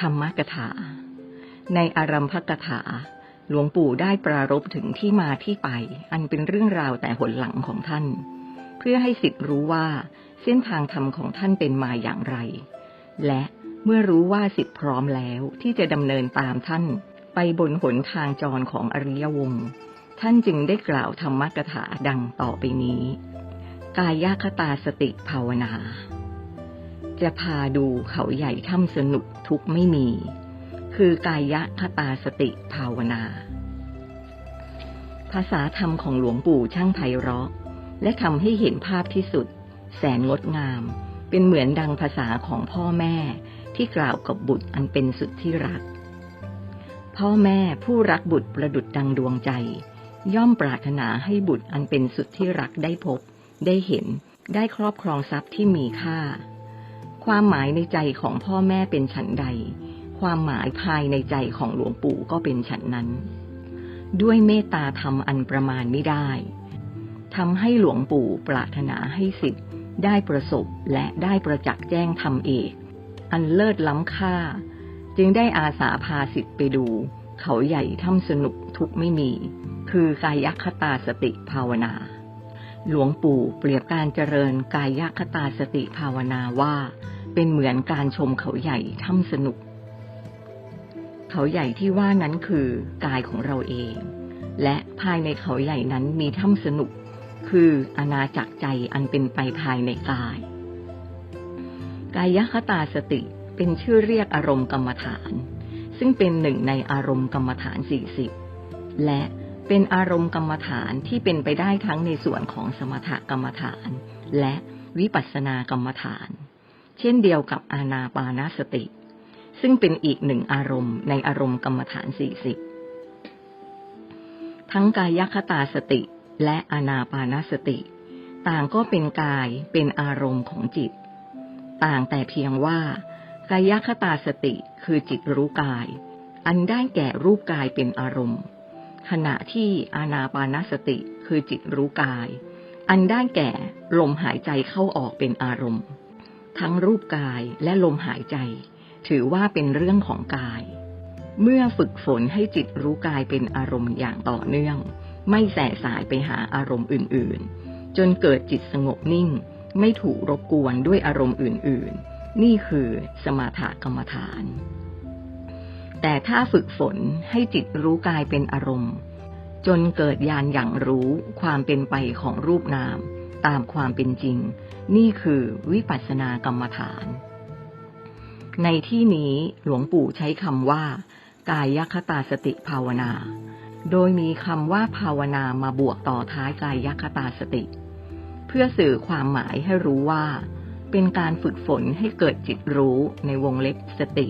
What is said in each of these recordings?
ธรรมกถา ในอารัมภกถา หลวงปู่ได้ปรารภถึงที่มาที่ไป อันเป็นเรื่องราวแต่หนหลังของท่าน เพื่อให้สิทธิ์รู้ว่าเส้นทางธรรมของท่านเป็นมาอย่างไร และเมื่อรู้ว่าสิทธิ์พร้อมแล้วที่จะดำเนินตามท่าน ไปบนหนทางจรของอริยวงศ์ท่านจึงได้กล่าวธรรมกถาดังต่อไปนี้ กายคตาสติภาวนา จะพาดูเขาใหญ่ถ้ำสนุกทุกไม่มี คือกายะคตาสติภาวนา ภาษาธรรมของหลวงปู่ช่างไพเราะ และทำให้เห็นภาพที่สุด แสนงดงาม เป็นเหมือนดังภาษาของพ่อแม่ที่กล่าวกับบุตรอันเป็นสุดที่รัก พ่อแม่ผู้รักบุตรประดุดดังดวงใจ ย่อมปรารถนาให้บุตรอันเป็นสุดที่รักได้พบ ได้เห็นได้ครอบครองทรัพย์ที่มีค่า ความหมายในใจของพ่อแม่เป็นฉันใด ความหมายภายในใจของหลวงปู่ก็เป็นฉันนั้น ด้วยเมตตาธรรมอันประมาณไม่ได้ทำให้หลวงปู่ปรารถนาให้สิทธิ์ได้ประสบและได้ประจักษ์แจ้งธรรมเอก อันเลิศล้ำค่า จึงได้อาสาพาสิทธิ์ไปดู เขาใหญ่ถ้ำสนุกทุกไม่มี คือกายคตาสติภาวนา หลวงปู่เปรียบการเจริญกายคตาสติภาวนาว่า เป็นเหมือนการชมเขาใหญ่ถ้ำสนุก เขาใหญ่ที่ว่านั้นคือกายของเราเอง และภายในเขาใหญ่นั้นมีถ้ำสนุก คืออาณาจักรใจอันเป็นไปภายในกาย กายคตาสติเป็นชื่อเรียกอารมณ์กรรมฐาน ซึ่งเป็นหนึ่งในอารมณ์กรรมฐานสี่สิบและเป็นอารมณ์กรรมฐานที่เป็นไปได้ทั้งในส่วนของสมถกรรมฐาน และวิปัสสนากรรมฐาน เช่นเดียวกับอานาปานาสติ ซึ่งเป็นอีกหนึ่งอารมณ์ในอารมณ์กรรมฐานสี่สิบทั้งกายคตาสติและอานาปานาสติ ต่างก็เป็นกายเป็นอารมณ์ของจิต ต่างแต่เพียงว่ากายคตาสติคือจิตรู้กาย อันได้แก่รูปกายเป็นอารมณ์ ขณะที่อานาปานาสติคือจิตรู้กาย อันได้แก่ลมหายใจเข้าออกเป็นอารมณ์ ทั้งรูปกายและลมหายใจ ถือว่าเป็นเรื่องของกาย เมื่อฝึกฝนให้จิตรู้กายเป็นอารมณ์อย่างต่อเนื่อง ไม่แสสายไปหาอารมณ์อื่น ๆ จนเกิดจิตสงบนิ่ง ไม่ถูกรบกวนด้วยอารมณ์อื่น ๆ นี่คือสมาถกรรมฐาน แต่ถ้าฝึกฝนให้จิตรู้กายเป็นอารมณ์ จนเกิดญาณอย่างรู้ความเป็นไปของรูปนาม ตามความเป็นจริง นี่คือวิปัสสนากรรมฐาน ในที่นี้หลวงปู่ใช้คำว่า กายคตาสติภาวนา โดยมีคำว่าภาวนามาบวกต่อท้ายกายคตาสติ เพื่อสื่อความหมายให้รู้ว่า เป็นการฝึกฝนให้เกิดจิตรู้ในวงเล็บสติ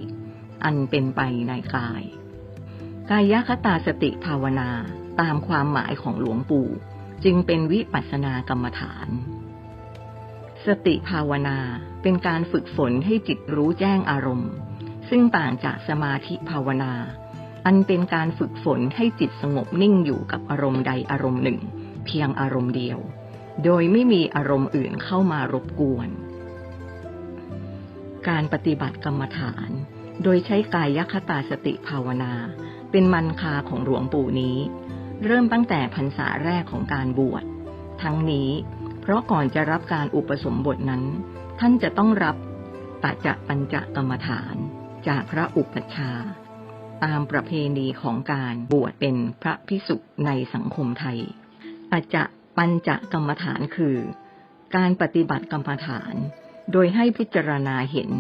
อันเป็นไปในกาย กายคตาสติภาวนาตามความหมายของหลวงปู่ จึงเป็นวิปัสสนากรรมฐาน สติภาวนาเป็นการฝึกฝนให้จิตรู้แจ้งอารมณ์ ซึ่งต่างจากสมาธิภาวนา อันเป็นการฝึกฝนให้จิตสงบนิ่งอยู่กับอารมณ์ใดอารมณ์หนึ่ง เพียงอารมณ์เดียว โดยไม่มีอารมณ์อื่นเข้ามารบกวน การปฏิบัติกรรมฐาน โดยใช้กายคตาสติภาวนา เป็นมันคาของหลวงปู่นี้ เริ่มตั้งแต่พรรษาแรกของการบวช ทั้งนี้ เพราะก่อนจะรับการอุปสมบทนั้น ท่านจะต้องรับปัจจปัญจกรรมฐาน จากพระอุปัชฌาย์ตามประเพณีของการบวชเป็นพระพิสุในสังคมไทยปัจจปัญจกรรมฐานคือ การปฏิบัติกรรมฐาน โดยให้พิจารณาเห็น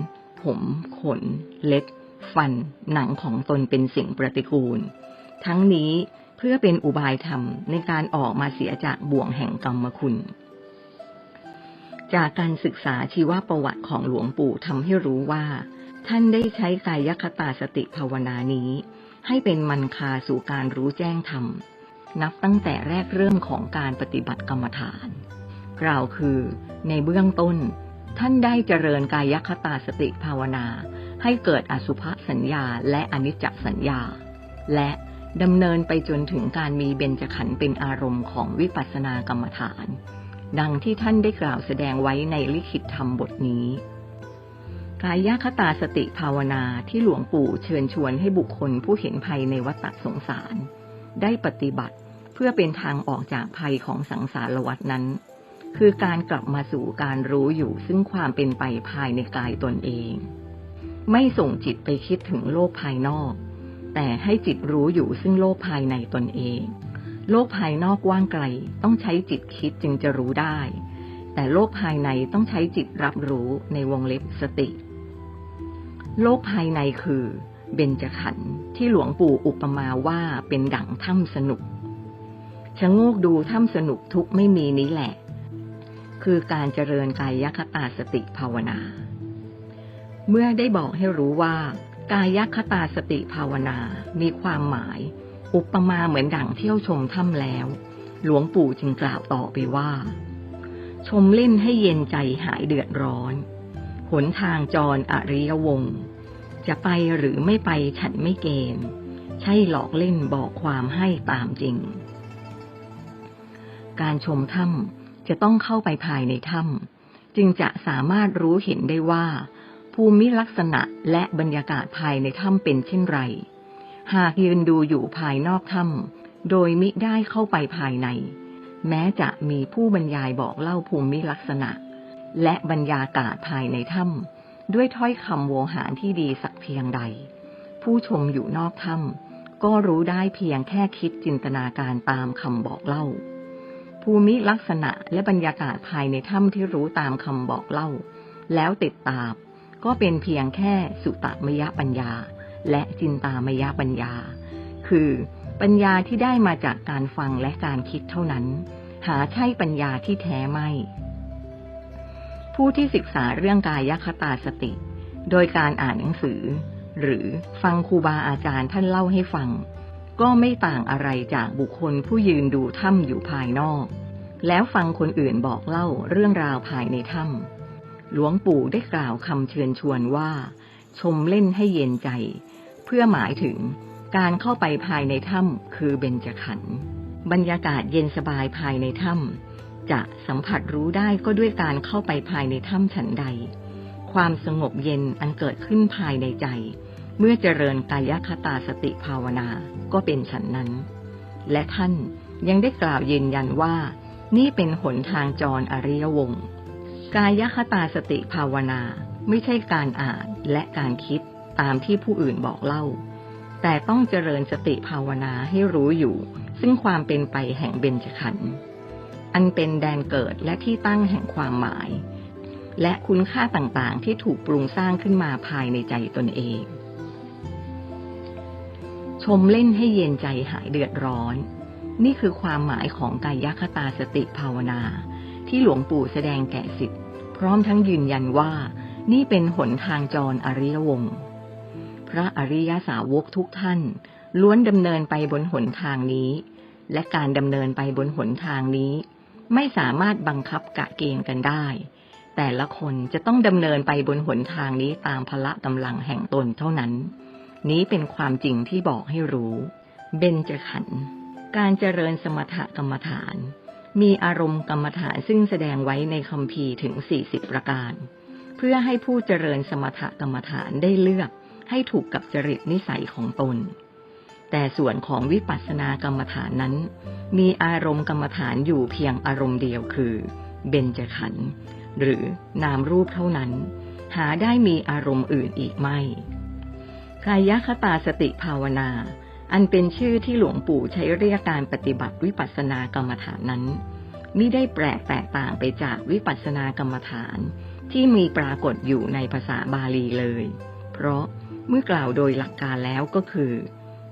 ผม ขน เล็บ ฟัน หนังของตนเป็นสิ่งปฏิกูล ทั้งนี้ เพื่อเป็นอุบายธรรมในการออกมาเสียจากบ่วงแห่งกรรมคุณ จากการศึกษาชีวประวัติของหลวงปู่ทำให้รู้ว่า ท่านได้ใช้กายคตาสติภาวนานี้ ให้เป็นมันคาสู่การรู้แจ้งธรรม นับตั้งแต่แรกเริ่มของการปฏิบัติกรรมฐาน กล่าวคือ ในเบื้องต้น ท่านได้เจริญกายคตาสติภาวนา ให้เกิดอสุภสัญญาและอนิจจสัญญา และ ดำเนินไปจนถึงการมีเบญจขันธ์เป็นอารมณ์ของวิปัสสนากรรมฐาน ดังที่ท่านได้กล่าวแสดงไว้ในลิขิตธรรมบทนี้ กายคตาสติภาวนาที่หลวงปู่เชิญชวนให้บุคคลผู้เห็นภัยในวัฏสงสาร ได้ปฏิบัติเพื่อเป็นทางออกจากภัยของสังสารวัฏนั้น คือการกลับมาสู่การรู้อยู่ซึ่งความเป็นไปภายในกายตนเอง ไม่ส่งจิตไปคิดถึงโลกภายนอก แต่ให้จิตรู้อยู่ซึ่งโลกภายในตนเอง โลกภายนอกว่างไกลต้องใช้จิตคิดจึงจะรู้ได้ แต่โลกภายในต้องใช้จิตรับรู้ในวงเล็บสติ โลกภายในคือเบญจขันธ์ที่หลวงปู่อุปมาว่าเป็นดั่งถ้ำสนุกชะโงกดูถ้ำสนุกทุกไม่มีนี้แหละ คือการเจริญกายคตาสติภาวนา เมื่อได้บอกให้รู้ว่า กายคตาสติภาวนา มีความหมาย อุปมาเหมือนดั่งเที่ยวชมถ้ำแล้ว หลวงปู่จึงกล่าวต่อไปว่า ชมเล่นให้เย็นใจหายเดือดร้อน หนทางจรอริยวง จะไปหรือไม่ไปฉันไม่เกณฑ์ ใช่หลอกเล่นบอกความให้ตามจริง การชมถ้ำจะต้องเข้าไปภายในถ้ำจึงจะสามารถรู้เห็นได้ว่า ภูมิลักษณะและบรรยากาศภายในถ้ำเป็นเช่นไร หากยืนดูอยู่ภายนอกถ้ำโดยมิได้เข้าไปภายใน แม้จะมีผู้บรรยายบอกเล่าภูมิลักษณะ และบรรยากาศภายในถ้ำด้วยถ้อยคำโวหารที่ดีสักเพียงใด ผู้ชมอยู่นอกถ้ำก็รู้ได้เพียงแค่คิดจินตนาการตามคำบอกเล่า ภูมิลักษณะและบรรยากาศภายในถ้ำที่รู้ตามคำบอกเล่า แล้วติดตาม ก็เป็นเพียงแค่สุตมยปัญญา และจินตามยปัญญา คือปัญญาที่ได้มาจากการฟังและการคิดเท่านั้น หาใช่ปัญญาที่แท้ไม่ ผู้ที่ศึกษาเรื่องกายคตาสติ โดยการอ่านหนังสือ หรือฟังครูบาอาจารย์ท่านเล่าให้ฟัง ก็ไม่ต่างอะไรจากบุคคลผู้ยืนดูถ้ำอยู่ภายนอก แล้วฟังคนอื่นบอกเล่าเรื่องราวภายในถ้ำ หลวงปู่ได้กล่าวคำเชิญชวนว่า ชมเล่นให้เย็นใจ เพื่อหมายถึงการเข้าไปภายในถ้ำคือเบญจขันธ์บรรยากาศเย็นสบายภายในถ้ำจะสัมผัสรู้ได้ก็ด้วยการเข้าไปภายในถ้ำฉันใด ความสงบเย็นอันเกิดขึ้นภายในใจ เมื่อเจริญกายคตาสติภาวนาก็เป็นฉันนั้น และท่านยังได้กล่าวยืนยันว่า นี่เป็นหนทางจรอริยวงศ์ กายคตาสติภาวนาไม่ใช่การอ่านและการคิดตามที่ผู้อื่นบอกเล่า แต่ต้องเจริญสติภาวนาให้รู้อยู่ ซึ่งความเป็นไปแห่งเบญจขันธ์อันเป็นแดนเกิดและที่ตั้งแห่งความหมาย และคุณค่าต่างๆ ที่ถูกปรุงสร้างขึ้นมาภายในใจตนเอง ชมเล่นให้เย็นใจหายเดือดร้อน นี่คือความหมายของกายคตาสติภาวนา ที่หลวงปู่แสดงแก่สิทธิ์พร้อมทั้งยืนยันว่านี่เป็นหนทางจรอริยวงศ์พระอริยสาวกทุกท่าน ล้วนดำเนินไปบนหนทางนี้ และการดำเนินไปบนหนทางนี้ ไม่สามารถบังคับกะเกณฑ์กันได้ แต่ละคนจะต้องดำเนินไปบนหนทางนี้ตามพละกำลังแห่งตนเท่านั้น นี้เป็นความจริงที่บอกให้รู้ เบญจขันธ์การเจริญสมถกรรมฐาน มีอารมณ์กรรมฐานซึ่งแสดงไว้ในคำพีร์ถึง 40 ประการ เพื่อให้ผู้เจริญสมถกรรมฐานได้เลือกให้ถูกกับจริตนิสัยของตน แต่ส่วนของวิปัสสนากรรมฐานนั้น มีอารมณ์กรรมฐานอยู่เพียงอารมณ์เดียวคือ เบญจขันธ์หรือนามรูปเท่านั้น หาได้มีอารมณ์อื่นอีกไม่กายคตาสติภาวนา อันเป็นชื่อที่หลวงปู่ใช้เรียกการปฏิบัติวิปัสสนากรรมฐานนั้นมิได้แปลกแตกต่างไปจากวิปัสสนากรรมฐานที่มีปรากฏอยู่ในภาษาบาลีเลย เพราะเมื่อกล่าวโดยหลักการแล้วก็คือ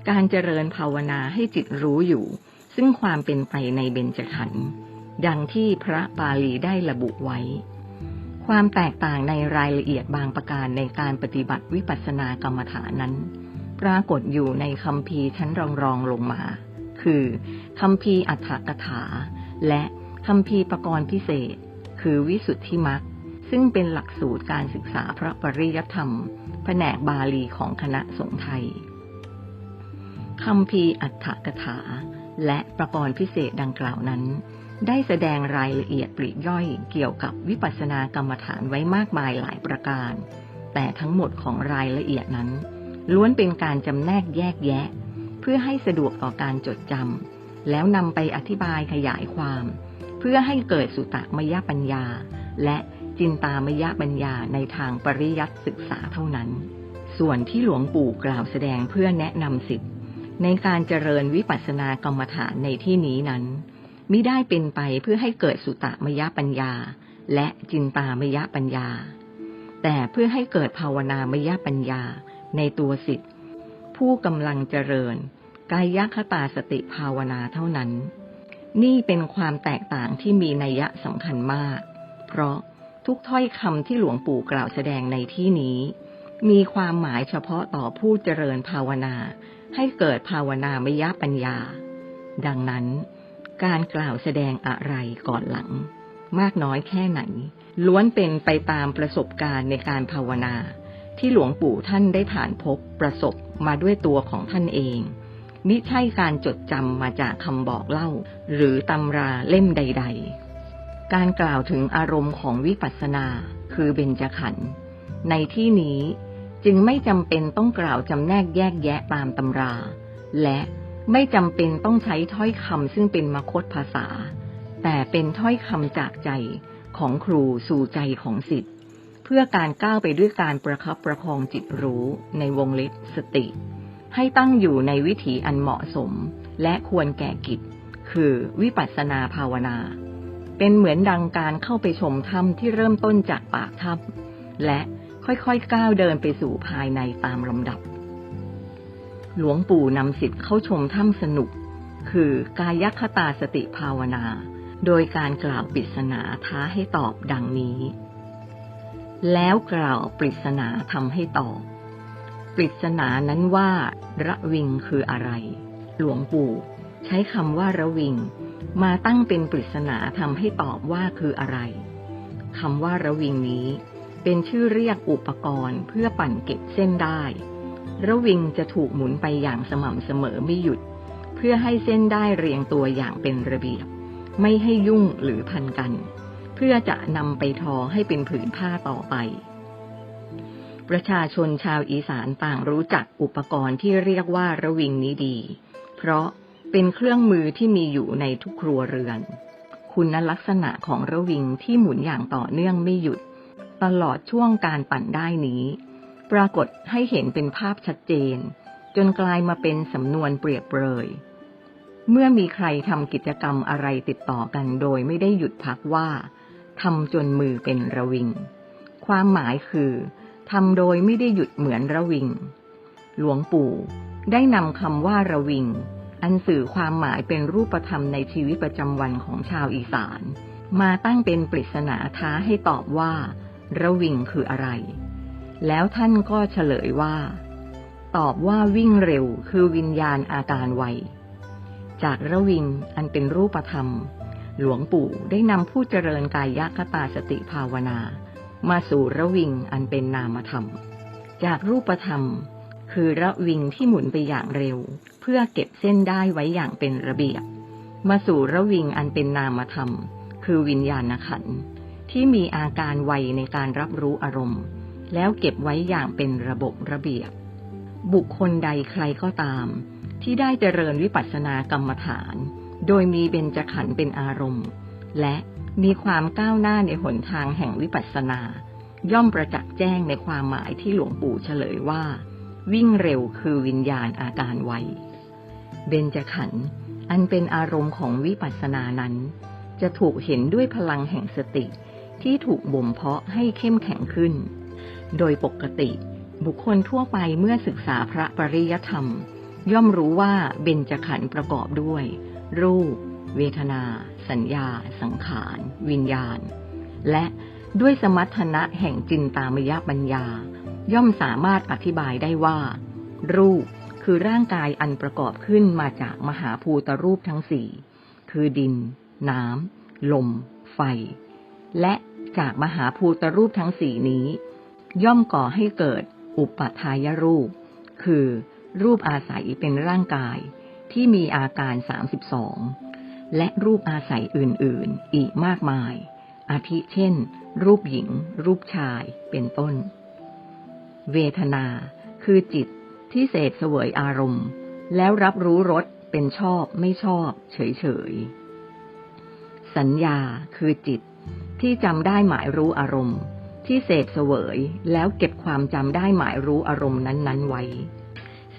การเจริญภาวนาให้จิตรู้อยู่ ซึ่งความเป็นไปในเบญจขันธ์ดังที่พระบาลีได้ระบุไว้ ความแตกต่างในรายละเอียดบางประการในการปฏิบัติวิปัสสนากรรมฐานนั้น ปรากฏอยู่ในคำพีชั้นรองรองลงมา คือคำพีอัฏฐกถา และคำพีประกรณ์พิเศษ คือวิสุทธิมักซึ่งเป็นหลักสูตรการศึกษาพระปริยธรรม แผนกบาลีของคณะสงฆ์ไทยคำพีอัฏฐกถา และประกรณ์พิเศษดังกล่าวนั้น ได้แสดงรายละเอียดปลีกย่อยเกี่ยวกับวิปัสสนากรรมฐานไว้มากมายหลายประการแแต่ทั้งหมดของรายละเอียดนั้น ล้วนเป็นการจำแนกแยกแยะ เพื่อให้สะดวกต่อการจดจำแล้วนำไปอธิบายขยายความ เพื่อให้เกิดสุตมยปัญญา และจินตามยปัญญาในทางปริยัติศึกษาเท่านั้น ส่วนที่หลวงปู่กล่าวแสดงเพื่อแนะนำสิทธิในการเจริญวิปัสสนากรรมฐานในที่นี้นั้นมิได้เป็นไปเพื่อให้เกิดสุตมยปัญญา และจินตามยปัญญา แต่เพื่อให้เกิดภาวนามยปัญญา ในตัวสิทธิ์ผู้กำลังเจริญกายคตาสติภาวนาเท่านั้น นี่เป็นความแตกต่างที่มีนัยสำคัญมาก เพราะทุกถ้อยคำที่หลวงปู่กล่าวแสดงในที่นี้ มีความหมายเฉพาะต่อผู้เจริญภาวนา ให้เกิดภาวนามยปัญญา ดังนั้น การกล่าวแสดงอะไรก่อนหลัง มากน้อยแค่ไหน ล้วนเป็นไปตามประสบการณ์ในการภาวนา ที่หลวงปู่ท่านได้ผ่านพบประสบมาด้วยตัวของท่านเองมิใช่การจดจำมาจากคำบอกเล่า หรือตำราเล่มใด ๆ การกล่าวถึงอารมณ์ของวิปัสสนาคือเบญจขันธ์ในที่นี้จึงไม่จำเป็นต้องกล่าวจำแนกแยกแยะตามตำรา และไม่จำเป็นต้องใช้ถ้อยคำซึ่งเป็นมคตภาษา แต่เป็นถ้อยคำจากใจของครูสู่ใจของสิทธิ์ เพื่อการก้าวไปด้วยการประคับประคองจิตรู้ในวงเล็บสติ ให้ตั้งอยู่ในวิถีอันเหมาะสม และควรแก่กิจ คือวิปัสสนาภาวนา เป็นเหมือนดังการเข้าไปชมถ้ำที่เริ่มต้นจากปากถ้ำและค่อยๆก้าวเดินไปสู่ภายในตามลำดับ หลวงปู่นำสิทธิ์เข้าชมถ้ำสนุก คือกายคตาสติภาวนา โดยการกล่าวปริศนาท้าให้ตอบดังนี้ แล้วกล่าวปริศนาทำให้ตอบปริศนานั้นว่าระวิงคืออะไร หลวงปู่ ใช้คำว่าระวิง มาตั้งเป็นปริศนาทำให้ตอบว่าคืออะไรคำว่าระวิงนี้ เป็นชื่อเรียกอุปกรณ์เพื่อปั่นเก็บเส้นได้ ระวิงจะถูกหมุนไปอย่างสม่ำเสมอไม่หยุด เพื่อให้เส้นได้เรียงตัวอย่างเป็นระเบียบ ไม่ให้ยุ่งหรือพันกัน เพื่อจะนำไปทอให้เป็นผืนผ้าต่อไป ประชาชนชาวอีสานต่างรู้จักอุปกรณ์ที่เรียกว่าระวิงนี้ดี เพราะเป็นเครื่องมือที่มีอยู่ในทุกครัวเรือน คุณลักษณะของระวิงที่หมุนอย่างต่อเนื่องไม่หยุด ตลอดช่วงการปั่นได้นี้ ปรากฏให้เห็นเป็นภาพชัดเจน จนกลายมาเป็นสำนวนเปรียบเปรยเมื่อมีใครทำกิจกรรมอะไรติดต่อกันโดยไม่ได้หยุดพักว่า ทำจนมือเป็นระวิง ความหมายคือทำโดยไม่ได้หยุดเหมือนระวิง หลวงปู่ได้นำคำว่าระวิง อันสื่อความหมายเป็นรูปธรรมในชีวิตประจำวันของชาวอีสาน มาตั้งเป็นปริศนาท้าให้ตอบว่า ระวิงคืออะไร แล้วท่านก็เฉลยว่า ตอบว่าวิ่งเร็วคือวิญญาณอาการไวจากระวิงอันเป็นรูปธรรม หลวงปู่ได้นำผู้เจริญกายยคตาสติภาวนา มาสู่ระวิงอันเป็นนามธรรม จากรูปธรรม คือระวิงที่หมุนไปอย่างเร็ว เพื่อเก็บเส้นได้ไว้อย่างเป็นระเบียบ มาสู่ระวิงอันเป็นนามธรรม คือวิญญาณขันธ์ที่มีอาการไวในการรับรู้อารมณ์ แล้วเก็บไว้อย่างเป็นระบบระเบียบ บุคคลใดใครก็ตาม ที่ได้เจริญวิปัสสนากรรมฐาน โดยมีเบญจขันธ์เป็นอารมณ์ และมีความก้าวหน้าในหนทางแห่งวิปัสสนา ย่อมประจักษ์แจ้งในความหมายที่หลวงปู่เฉลยว่า วิ่งเร็วคือวิญญาณอาการไวเบญจขันธ์อันเป็นอารมณ์ของวิปัสสนานั้น จะถูกเห็นด้วยพลังแห่งสติที่ถูกบ่มเพาะให้เข้มแข็งขึ้น โดยปกติบุคคลทั่วไปเมื่อศึกษาพระปริยธรรม ย่อมรู้ว่าเบญจขันธ์ประกอบด้วย รูป เวทนา สัญญา สังขาร วิญญาณ และด้วยสมรรถนะแห่งจินตามยปัญญา ย่อมสามารถอธิบายได้ว่า รูปคือร่างกายอันประกอบขึ้นมาจากมหาภูตรูปทั้งสี่ คือดิน น้ำ ลม ไฟ และจากมหาภูตรูปทั้งสี่นี้ ย่อมก่อให้เกิดอุปทายรูป คือรูปอาศัยเป็นร่างกาย ที่มีอาการ 32 และรูปอาศัยอื่นๆ อีกมากมาย อาทิเช่น รูปหญิง รูปชาย เป็นต้น เวทนาคือจิตที่เสพเสวยอารมณ์ แล้วรับรู้รสเป็นชอบไม่ชอบ เฉยเฉยสัญญาคือจิตที่จำได้หมายรู้อารมณ์ ที่เสพเสวยแล้วเก็บความจำได้หมายรู้อารมณ์นั้น ๆ ไว้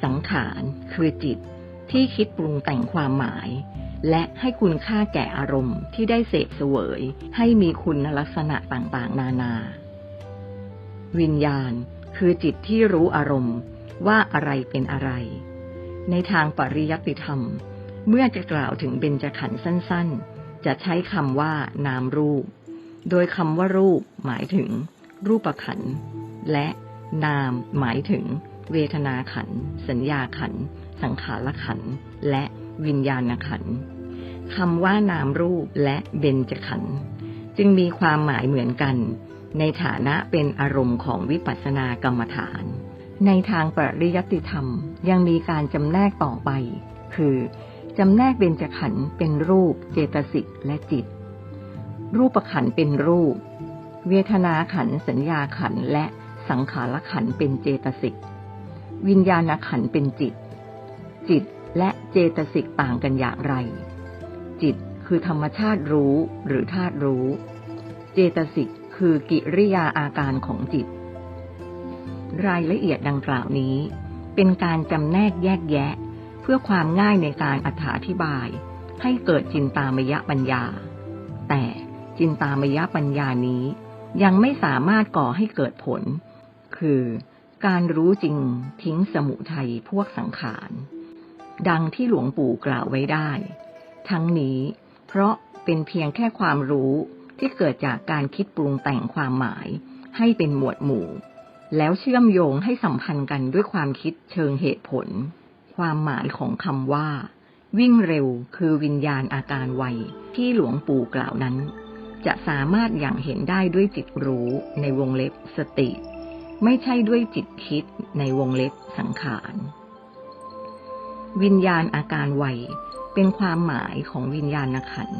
สังขารคือจิต ที่คิดปรุงแต่งความหมาย และให้คุณค่าแก่อารมณ์ที่ได้เสพเสวย ให้มีคุณลักษณะต่างๆ นานา วิญญาณคือจิตที่รู้อารมณ์ว่าอะไรเป็นอะไร ในทางปริยัติธรรม เมื่อจะกล่าวถึงเบญจขันธ์สั้น ๆ จะใช้คำว่านามรูป โดยคำว่ารูปหมายถึง รูปขันธ์และนามหมายถึง เวทนาขันธ์สัญญาขันธ์ สังขารขันธ์และวิญญาณขันธ์คำว่านามรูปและเบญจขันธ์จึงมีความหมายเหมือนกัน ในฐานะเป็นอารมณ์ของวิปัสสนากรรมฐาน ในทางปริยัติธรรมยังมีการจำแนกต่อไป คือจำแนกเบญจขันธ์เป็นรูป เจตสิกและจิต รูปขันธ์เป็นรูป เวทนาขันธ์สัญญาขันธ์และสังขารขันธ์เป็นเจตสิก วิญญาณขันธ์เป็นจิต จิตและเจตสิกต่างกันอย่างไร จิตคือธรรมชาติรู้หรือธาตุรู้ เจตสิกคือกิริยาอาการของจิต รายละเอียดดังกล่าวนี้ เป็นการจำแนกแยกแยะ เพื่อความง่ายในการอธิบาย ให้เกิดจินตามยปัญญา แต่จินตามยปัญญานี้ ยังไม่สามารถก่อให้เกิดผล คือการรู้จริงทิ้งสมุทัยพวกสังขาร ดังที่หลวงปู่กล่าวไว้ได้ ทั้งนี้ เพราะเป็นเพียงแค่ความรู้ที่เกิดจากการคิดปรุงแต่งความหมาย ให้เป็นหมวดหมู่ แล้วเชื่อมโยงให้สัมพันธ์กันด้วยความคิดเชิงเหตุผล ความหมายของคำว่า วิ่งเร็วคือวิญญาณอาการไวที่หลวงปู่กล่าวนั้น จะสามารถอย่างเห็นได้ด้วยจิตรู้ในวงเล็บสติ ไม่ใช่ด้วยจิตคิดในวงเล็บสังขาร วิญญาณอาการไวเป็นความหมายของวิญญาณขัน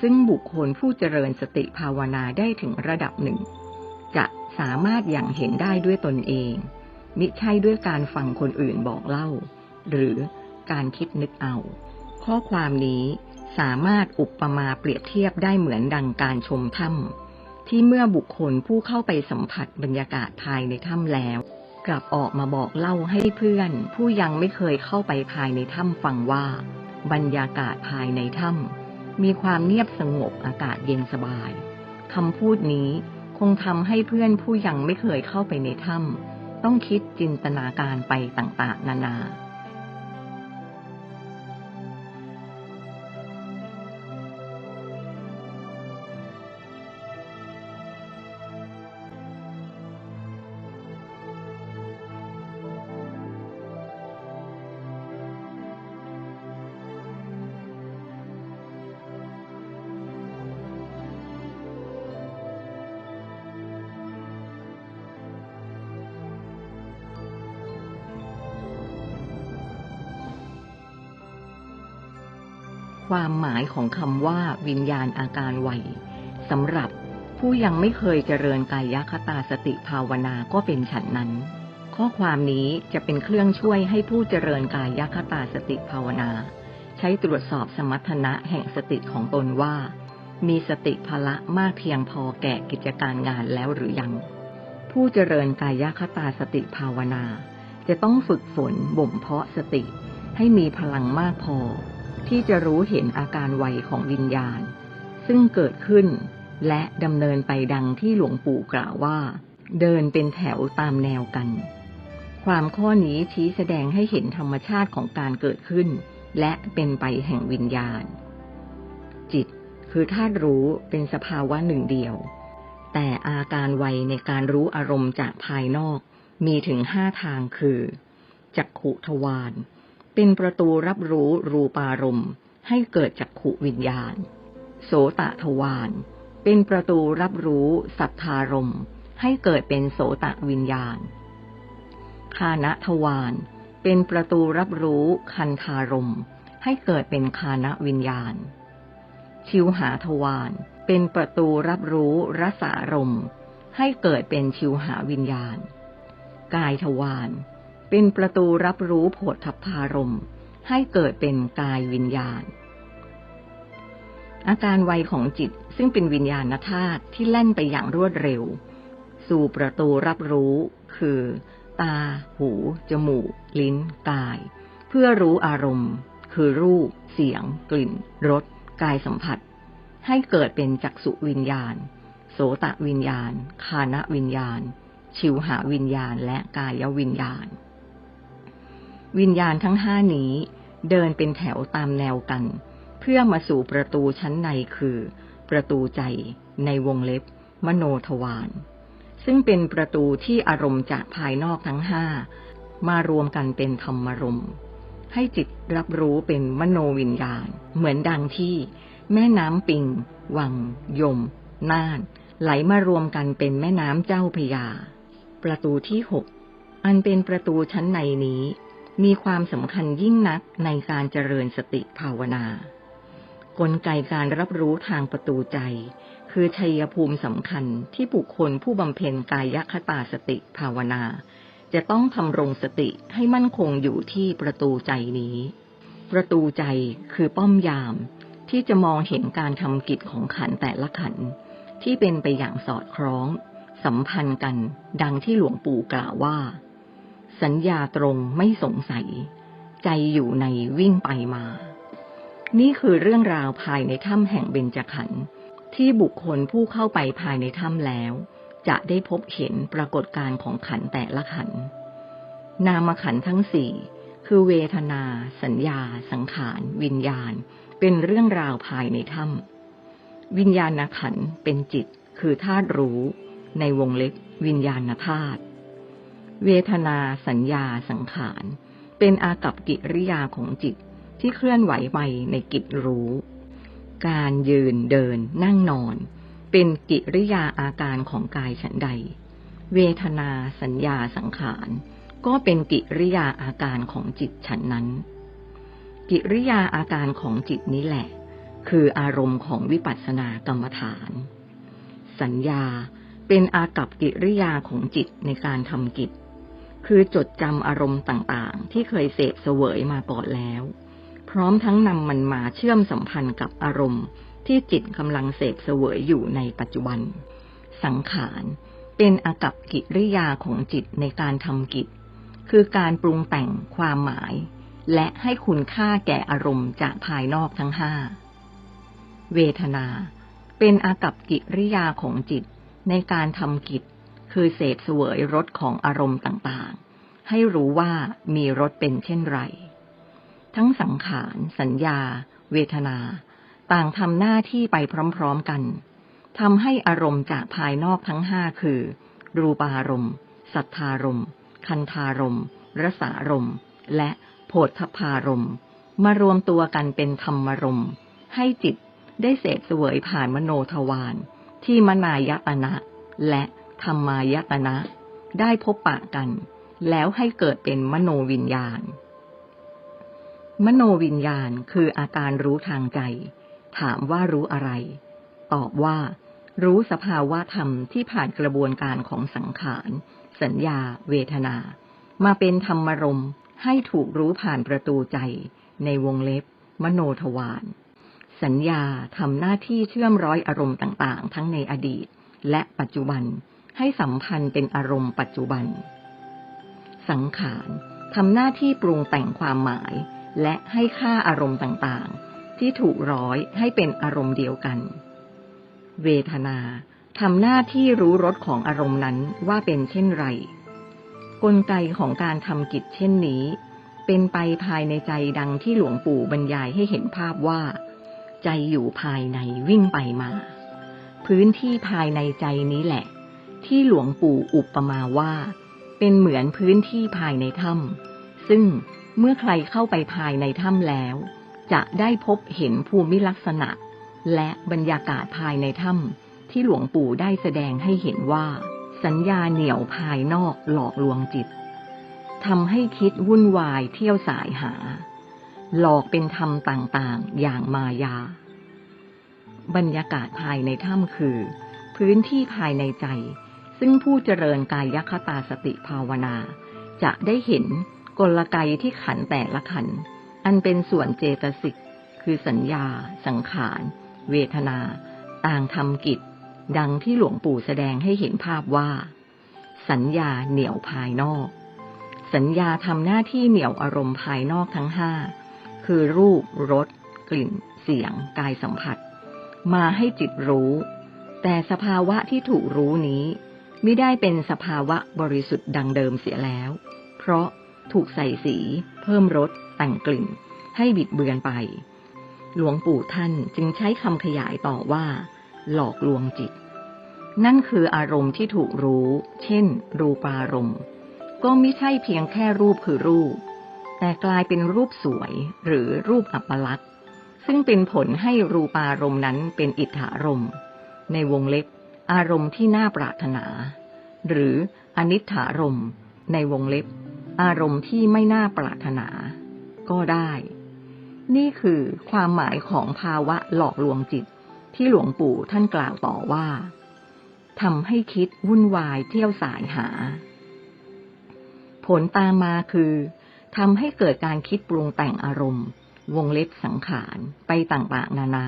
ซึ่งบุคคลผู้เจริญสติภาวนาได้ถึงระดับหนึ่ง จะสามารถอย่างเห็นได้ด้วยตนเอง มิใช่ด้วยการฟังคนอื่นบอกเล่า หรือการคิดนึกเอา ข้อความนี้สามารถอุปมาเปรียบเทียบได้เหมือนดังการชมถ้ำที่เมื่อบุคคลผู้เข้าไปสัมผัสบรรยากาศภายในถ้ำแล้ว กลับออกมาบอกเล่าให้เพื่อนผู้ยังไม่เคยเข้าไปภายในถ้ำฟังว่า บรรยากาศภายในถ้ำมีความเงียบสงบอากาศเย็นสบายคำพูดนี้คงทำให้เพื่อนผู้ยังไม่เคยเข้าไปในถ้ำต้องคิดจินตนาการไปต่างๆ นานา ความหมายของคำว่าวิญญาณอาการไหวสำหรับผู้ยังไม่เคยเจริญกายคตาสติภาวนาก็เป็นฉันนั้น ข้อความนี้จะเป็นเครื่องช่วยให้ผู้เจริญกายคตาสติภาวนา ใช้ตรวจสอบสมรรถนะแห่งสติของตนว่า มีสติพละมากเพียงพอแก่กิจการงานแล้วหรือยัง ผู้เจริญกายคตาสติภาวนา จะต้องฝึกฝนบ่มเพาะสติให้มีพลังมากพอ ที่จะรู้เห็นอาการไวของวิญญาณ ซึ่งเกิดขึ้นและดำเนินไปดังที่หลวงปู่กล่าวว่า เดินเป็นแถวตามแนวกัน ความข้อนี้ชี้แสดงให้เห็นธรรมชาติของการเกิดขึ้น และเป็นไปแห่งวิญญาณ จิตคือธาตุรู้เป็นสภาวะหนึ่งเดียว แต่อาการไวในการรู้อารมณ์จากภายนอก มีถึงห้าทางคือ จักขุทวาร เป็นประตูรับรู้รูปารมณ์ให้เกิดจักขุวิญญาณ โสตทวารเป็นประตูรับรู้สัทธารมณ์ให้เกิดเป็นโสตวิญญาณ คานะทวารเป็นประตูรับรู้คันธารมณ์ให้เกิดเป็นคานวิญญาณ ชิวหาทวารเป็นประตูรับรู้รสารมณ์ให้เกิดเป็นชิวหาวิญญาณ กายทวาร เป็นประตูรับรู้โผฏฐัพพารมณ์ให้เกิดเป็นกายวิญญาณ อาการไวของจิตซึ่งเป็นวิญญาณธาตุที่แล่นไปอย่างรวดเร็ว สู่ประตูรับรู้คือ ตา หู จมูก ลิ้น กาย เพื่อรู้อารมณ์ คือรูป เสียง กลิ่น รส กายสัมผัส ให้เกิดเป็นจักษุวิญญาณ โสตะวิญญาณ คานะวิญญาณ ชิวหาวิญญาณ และกายวิญญาณ วิญญาณทั้งห้านี้เดินเป็นแถวตามแนวกัน เพื่อมาสู่ประตูชั้นในคือ ประตูใจในวงเล็บ มโนทวารซึ่งเป็นประตูที่อารมณ์จากภายนอกทั้งห้ามารวมกันเป็นธรรมรม ให้จิตรับรู้เป็นมโนวิญญาณ เหมือนดังที่ แม่น้ำปิง วัง ยม น่าน ไหลมารวมกันเป็นแม่น้ำเจ้าพยา ประตูที่หกอันเป็นประตูชั้นในนี้ มีความสำคัญยิ่งนักในการเจริญสติภาวนา กลไกการรับรู้ทางประตูใจ คือชัยภูมิสำคัญที่บุคคลผู้บำเพ็ญกายคตาสติภาวนา จะต้องทำรงสติให้มั่นคงอยู่ที่ประตูใจนี้ ประตูใจคือป้อมยาม ที่จะมองเห็นการทำกิจของขันแต่ละขัน ที่เป็นไปอย่างสอดคล้อง สัมพันธ์กัน ดังที่หลวงปู่กล่าวว่า สัญญาตรงไม่สงสัย ใจอยู่ในวิ่งไปมา นี่คือเรื่องราวภายในถ้ำแห่งเบญจขันธ์ที่บุคคลผู้เข้าไปภายในถ้ำแล้ว จะได้พบเห็นปรากฏการณ์ของขันธ์แต่ละขันธ์นามขันธ์ทั้งสี่คือเวทนา สัญญา สังขาร วิญญาณ เป็นเรื่องราวภายในถ้ำวิญญาณขันธ์เป็นจิต คือธาตุรู้ ในวงเล็บวิญญาณธาตุ เวทนาสัญญาสังขาร เป็นอากับกิริยาของจิตที่เคลื่อนไหวไปในกิจรู้ การยืนเดินนั่งนอน เป็นกิริยาอาการของกายฉันใด เวทนาสัญญาสังขาร ก็เป็นกิริยาอาการของจิตฉันนั้น กิริยาอาการของจิตนี้แหละ คืออารมณ์ของวิปัสสนากรรมฐาน สัญญาเป็นอากับกิริยาของจิตในการทำกิจ คือจดจำอารมณ์ต่างๆ ที่เคยเสพเสวยมาก่อนแล้ว พร้อมทั้งนำมันมาเชื่อมสัมพันธ์กับอารมณ์ที่จิตกำลังเสพเสวยอยู่ในปัจจุบัน สังขารเป็นอากับกิริยาของจิตในการทำกิจ คือการปรุงแต่งความหมาย และให้คุณค่าแก่อารมณ์จากภายนอกทั้งห้า เวทนา เป็นอากับกิริยาของจิตในการทำกิจ คือเสพเสวยรสของอารมณ์ต่างๆ ให้รู้ว่ามีรสเป็นเช่นไร ทั้งสังขาร สัญญา เวทนา ต่างทำหน้าที่ไปพร้อมๆกันทำให้อารมณ์จากภายนอกทั้งห้าคือ รูปารมณ์ สัทธารมณ์ คันธารมณ์ รสารมณ์ และโผฏฐพารมณ์มารวมตัวกันเป็นธรรมรมณ์ ให้จิตได้เสพเสวยผ่านมโนทวารที่มนายตนะ และ ธรรมายตนะได้พบปะกัน แล้วให้เกิดเป็นมโนวิญญาณ มโนวิญญาณคืออาการรู้ทางใจ ถามว่ารู้อะไร ตอบว่า รู้สภาวะธรรมที่ผ่านกระบวนการของสังขาร สัญญา เวทนา มาเป็นธรรมรมให้ถูกรู้ผ่านประตูใจ ในวงเล็บ มโนทวารสัญญาทำหน้าที่เชื่อมร้อยอารมณ์ต่าง ๆ ทั้งในอดีต และปัจจุบัน ให้สัมพันธ์เป็นอารมณ์ปัจจุบัน สังขารทำหน้าที่ปรุงแต่งความหมาย และให้ค่าอารมณ์ต่างๆ ที่ถูกร้อยให้เป็นอารมณ์เดียวกัน เวทนาทำหน้าที่รู้รสของอารมณ์นั้นว่าเป็นเช่นไร กลไกของการทำกิจเช่นนี้ เป็นไปภายในใจดังที่หลวงปู่บรรยายให้เห็นภาพว่า ใจอยู่ภายในวิ่งไปมา พื้นที่ภายในใจนี้แหละ ที่หลวงปู่อุปมาว่า เป็นเหมือนพื้นที่ภายในถ้ำซึ่งเมื่อใครเข้าไปภายในถ้ำแล้ว จะได้พบเห็นภูมิลักษณะ และบรรยากาศภายในถ้ำที่หลวงปู่ได้แสดงให้เห็นว่า สัญญาเหนี่ยวภายนอกหลอกลวงจิตทำให้คิดวุ่นวายเที่ยวสายหา หลอกเป็นธรรมต่างๆ อย่างมายา บรรยากาศภายในถ้ำคือ พื้นที่ภายในใจ ซึ่งผู้เจริญกายคตาสติภาวนา จะได้เห็นกลไกที่ขันแต่ละขัน อันเป็นส่วนเจตสิก คือสัญญา สังขาร เวทนา ต่างทำกิจ ดังที่หลวงปู่แสดงให้เห็นภาพว่า สัญญาเหนี่ยวภายนอก สัญญาทำหน้าที่เหนี่ยวอารมณ์ภายนอกทั้งห้า คือรูป รส กลิ่น เสียง กายสัมผัส มาให้จิตรู้ แต่สภาวะที่ถูกรู้นี้ ม่ได้เป็นสภาวะบริสุทธิ์ดังเดิมเสียแล้ว เพราะถูกใส่สี เพิ่มรสแต่งกลิ่น ให้บิดเบือนไป หลวงปู่ท่านจึงใช้คำขยายต่อว่า หลอกลวงจิต นั่นคืออารมณ์ที่ถูกรู้ เช่น รูปารมณ์ ก็ไม่ใช่เพียงแค่รูปคือรูป แต่กลายเป็นรูปสวยหรือรูปอัปลักษณ์ ซึ่งเป็นผลให้รูปารมณ์นั้นเป็นอิทธารมณ์ ในวงเล็บ อารมณ์ที่น่าปรารถนา หรืออนิถารมณ์ในวงเล็บ อารมณ์ที่ไม่น่าปรารถนา ก็ได้ นี่คือความหมายของภาวะหลอกลวงจิตที่หลวงปู่ท่านกล่าวต่อว่าทำให้คิดวุ่นวายเที่ยวสายหา ผลตามมาคือทำให้เกิดการคิดปรุงแต่งอารมณ์ วงเล็บสังขารไปต่างๆนานา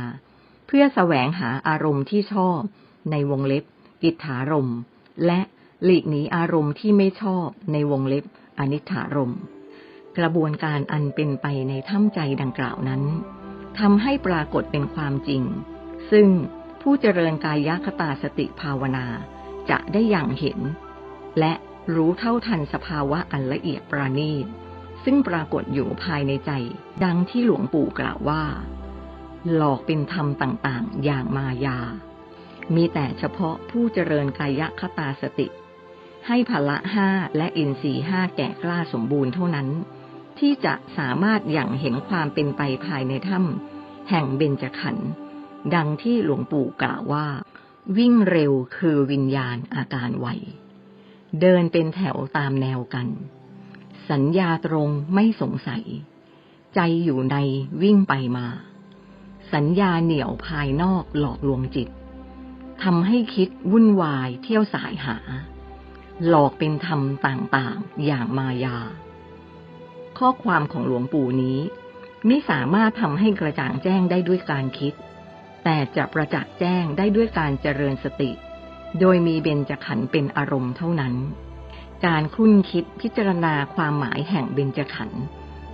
เพื่อแสวงหาอารมณ์ที่ชอบ ในวงเล็บอิทธารม และหลีกหนีอารมณ์ที่ไม่ชอบในวงเล็บ อนิถารม กระบวนการอันเป็นไปในถ้ำใจดังกล่าวนั้นทำให้ปรากฏเป็นความจริง ซึ่งผู้เจริญกายคตาสติภาวนาจะได้อย่างเห็น และรู้เท่าทันสภาวะอันละเอียดปราณีต ซึ่งปรากฏอยู่ภายในใจ ดังที่หลวงปู่กล่าวว่า หลอกเป็นธรรมต่างๆ อย่างมายา มีแต่เฉพาะผู้เจริญกายคตาสติ ให้พละห้าและอินทรีห้าแก่กล้าสมบูรณ์เท่านั้น ที่จะสามารถอย่างเห็นความเป็นไปภายในถ้ำแห่งเบญจขันธ์ดังที่หลวงปู่กล่าวว่า วิ่งเร็วคือวิญญาณอาการไหวเดินเป็นแถวตามแนวกัน สัญญาตรงไม่สงสัย ใจอยู่ในวิ่งไปมา สัญญาเหนี่ยวภายนอกหลอกลวงจิต ทำให้คิดวุ่นวายเที่ยวสายหา หลอกเป็นธรรมต่างๆ อย่างมายา ข้อความของหลวงปู่นี้ ไม่สามารถทำให้กระจ่างแจ้งได้ด้วยการคิด แต่จะประจักษ์แจ้งได้ด้วยการเจริญสติ โดยมีเบญจขันธ์เป็นอารมณ์เท่านั้น การคุ้นคิดพิจารณาความหมายแห่งเบญจขันธ์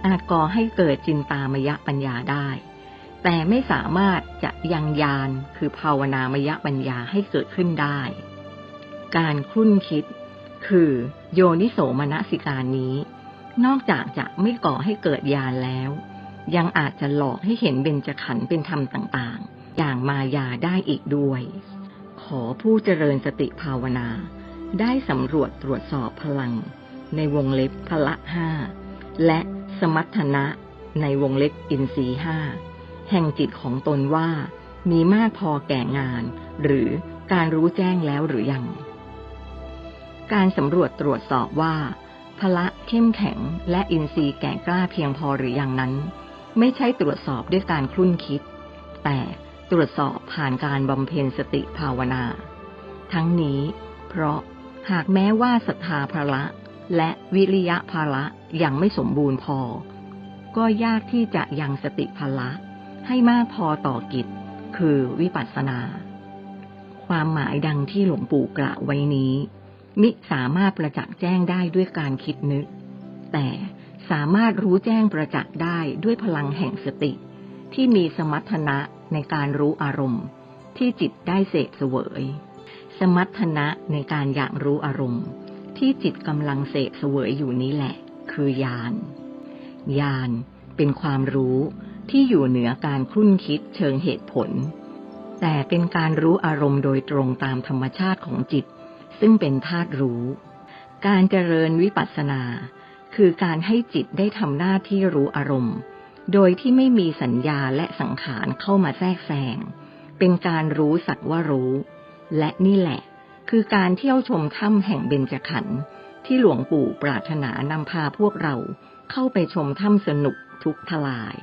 อาจก่อให้เกิดจินตามยะปัญญาได้ แต่ไม่สามารถจะยังยานคือภาวนามยปัญญาให้เกิดขึ้นได้ การคุ้นคิด คือโยนิโสมนสิการนี้ นอกจากจะไม่ก่อให้เกิดยานแล้ว ยังอาจจะหลอกให้เห็นเบญจขันธ์เป็นธรรมต่างๆ อย่างมายาได้อีกด้วย ขอผู้เจริญสติภาวนา ได้สำรวจตรวจสอบพลัง ในวงเล็บพละห้าและสมัทนะในวงเล็บอินทรีห้า แห่งจิตของตนว่า มีมากพอแก่งาน หรือการรู้แจ้งแล้วหรือยัง การสำรวจตรวจสอบว่าพละเข้มแข็งและอินทรีย์แก่กล้าเพียงพอหรือยังนั้น ไม่ใช่ตรวจสอบด้วยการคลุ่นคิด แต่ตรวจสอบผ่านการบำเพ็ญสติภาวนา ทั้งนี้ เพราะหากแม้ว่าศรัทธาพละและวิริยะพละยังไม่สมบูรณ์พอ ก็ยากที่จะยังสติพละ ให้มากพอต่อกิจ คือวิปัสสนา ความหมายดังที่หลวงปู่กล่าวไว้นี้ มิสามารถประจักษ์แจ้งได้ด้วยการคิดนึก แต่สามารถรู้แจ้งประจักษ์ได้ด้วยพลังแห่งสติ ที่มีสมรรถนะในการรู้อารมณ์ ที่จิตได้เสพเสวย สมรรถนะในการอยากรู้อารมณ์ ที่จิตกำลังเสพเสวยอยู่นี้แหละ คือญาณญาณเป็นความรู้ ที่อยู่เหนือการคุ้นคิดเชิงเหตุผล แต่เป็นการรู้อารมณ์โดยตรงตามธรรมชาติของจิต ซึ่งเป็นธาตุรู้ การเจริญวิปัสสนา คือการให้จิตได้ทำหน้าที่รู้อารมณ์ โดยที่ไม่มีสัญญาและสังขารเข้ามาแทรกแซง เป็นการรู้สักว่ารู้ และนี่แหละ คือการเที่ยวชมถ้ำแห่งเบญจขันธ์ที่หลวงปู่ปรารถนานำพาพวกเราเข้าไปชมถ้ำสนุกทุกทลาย